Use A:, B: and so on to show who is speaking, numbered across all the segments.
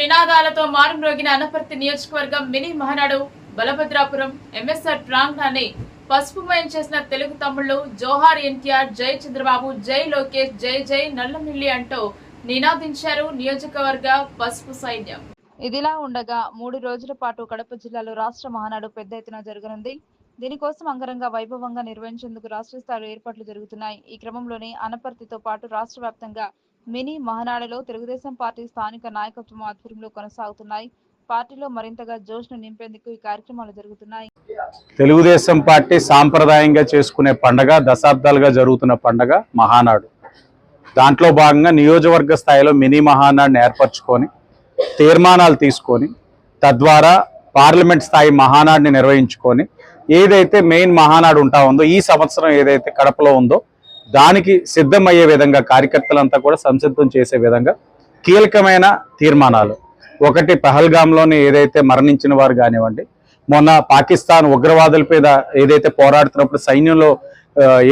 A: నినాదాలతో మారుమ్రోగిన అనపర్తి నియోజకవర్గం మినీ మహానాడు బలభద్రాపురం ఎంఎస్ఆర్ ప్రాంగణాన్ని పసుపుమయం చేసిన తెలుగు తమ్ముళ్ళు జోహార్ ఎన్టీఆర్ జై చంద్రబాబు జై లోకేష్ జై జై నల్లమిల్లి అంటూ నినాదించారు నియోజకవర్గ పసుపు సైన్యం. ఇదిలా ఉండగా మూడు రోజుల పాటు కడప జిల్లాలో రాష్ట్ర మహానాడు పెద్ద ఎత్తున జరగనుంది. దీనికోసం అంగరంగ వైభవంగా నిర్వహించేందుకు రాష్ట్ర స్థాయిలో ఏర్పాట్లు జరుగుతున్నాయి. ఈ క్రమంలోనే అనపర్తితో పాటు రాష్ట్ర వ్యాప్తంగా మినీ మహానాడులో తెలుగుదేశం పార్టీ స్థానిక నాయకత్వం ఆధ్వర్యంలో కొనసాగుతున్నాయి. పార్టీలో మరింతగా జోష్ను నింపేందుకు ఈ కార్యక్రమాలు జరుగుతున్నాయి.
B: తెలుగుదేశం పార్టీ సాంప్రదాయంగా చేసుకునే పండగ దశాబ్దాలుగా జరుగుతున్న పండగ మహానాడు. దాంట్లో భాగంగా నియోజకవర్గ స్థాయిలో మినీ మహానాడుని ఏర్పరచుకొని తీర్మానాలు తీసుకొని తద్వారా పార్లమెంట్ స్థాయి మహానాడుని నిర్వహించుకొని ఏదైతే మెయిన్ మహానాడు ఉంటా ఉందో ఈ సంవత్సరం ఏదైతే కడపలో ఉందో దానికి సిద్ధమయ్యే విధంగా కార్యకర్తలంతా కూడా సంసిద్ధం చేసే విధంగా కీలకమైన తీర్మానాలు. ఒకటి పహల్గామ్లోని ఏదైతే మరణించిన వారు కానివ్వండి మొన్న పాకిస్తాన్ ఉగ్రవాదుల మీద ఏదైతే పోరాడుతున్నప్పుడు సైన్యంలో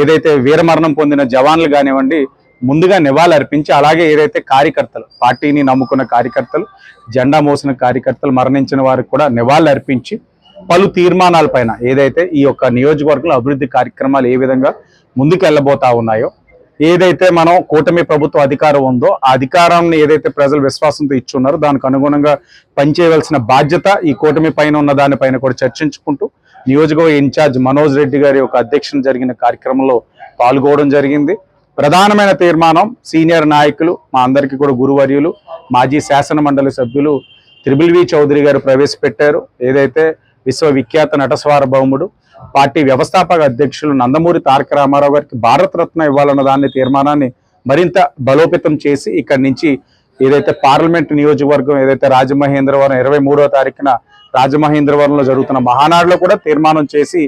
B: ఏదైతే వీరమరణం పొందిన జవాన్లు కానివ్వండి ముందుగా నివాళులర్పించి అలాగే ఏదైతే కార్యకర్తలు పార్టీని నమ్ముకున్న కార్యకర్తలు జెండా మోసిన కార్యకర్తలు మరణించిన వారికి కూడా నివాళులర్పించి పలు తీర్మానాలపైన ఏదైతే ఈ యొక్క నియోజకవర్గంలో అభివృద్ధి కార్యక్రమాలు ఏ విధంగా ముందుకు వెళ్ళబోతా ఉన్నాయో ఏదైతే మనం కూటమి ప్రభుత్వ అధికారం ఉందో ఆ అధికారాన్ని ఏదైతే ప్రజలు విశ్వాసంతో ఇచ్చున్నారో దానికి అనుగుణంగా పనిచేయవలసిన బాధ్యత ఈ కూటమి పైన ఉన్న దానిపైన కూడా చర్చించుకుంటూ నియోజకవర్గ ఇన్ఛార్జ్ మనోజ్ రెడ్డి గారి యొక్క అధ్యక్షన జరిగిన కార్యక్రమంలో పాల్గొనడం జరిగింది. ప్రధానమైన తీర్మానం సీనియర్ నాయకులు మా అందరికీ కూడా గురువర్యులు మాజీ శాసన మండలి సభ్యులు త్రిబుల్ వి చౌదరి గారు ప్రవేశపెట్టారు. ఏదైతే విశ్వవిఖ్యాత నటస్వార భౌముడు పార్టీ వ్యవస్థాపక అధ్యక్షులు నందమూరి తారక రామారావు గారికి భారతరత్న ఇవ్వాలన్న దాని తీర్మానాన్ని మరింత బలోపేతం చేసి ఇక్కడి నుంచి ఏదైతే పార్లమెంట్ నియోజకవర్గం ఏదైతే రాజమహేంద్రవరం ఇరవై మూడో తారీఖున రాజమహేంద్రవరంలో జరుగుతున్న మహానాడులో కూడా తీర్మానం చేసి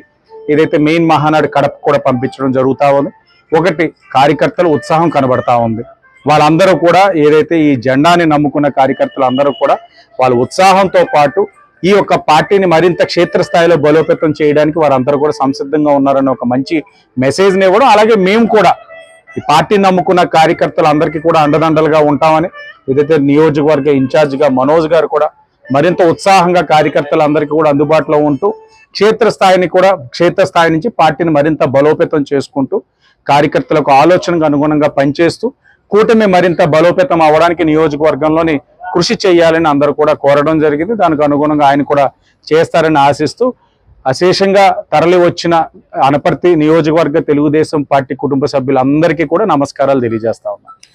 B: ఏదైతే మెయిన్ మహానాడు కడప కూడా పంపించడం జరుగుతా ఉంది. ఒకటి కార్యకర్తలు ఉత్సాహం కనబడతా ఉంది. వాళ్ళందరూ కూడా ఏదైతే ఈ జెండాని నమ్ముకున్న కార్యకర్తలు అందరూ కూడా వాళ్ళ ఉత్సాహంతో పాటు ఈ యొక్క పార్టీని మరింత క్షేత్రస్థాయిలో బలోపేతం చేయడానికి వారందరూ కూడా సంసిద్ధంగా ఉన్నారని ఒక మంచి మెసేజ్ని ఇవ్వడం. అలాగే మేము కూడా ఈ పార్టీని నమ్ముకున్న కార్యకర్తలు అందరికీ కూడా అండదండలుగా ఉంటామని ఏదైతే నియోజకవర్గ ఇన్ఛార్జిగా మనోజ్ గారు కూడా మరింత ఉత్సాహంగా కార్యకర్తలందరికీ కూడా అందుబాటులో ఉంటూ క్షేత్రస్థాయిని కూడా క్షేత్రస్థాయి నుంచి పార్టీని మరింత బలోపేతం చేసుకుంటూ కార్యకర్తలకు ఆలోచనకు అనుగుణంగా పనిచేస్తూ కూటమి మరింత బలోపేతం అవ్వడానికి నియోజకవర్గంలోని కృషి చేయాలని అందరూ కూడా కోరడం జరిగింది. దానికి అనుగుణంగా ఆయన కూడా చేస్తారని ఆశిస్తూ అశేషంగా తరలి వచ్చిన అనపర్తి నియోజకవర్గ తెలుగుదేశం పార్టీ కుటుంబ సభ్యులందరికీ కూడా నమస్కారాలు తెలియజేస్తా ఉన్నాను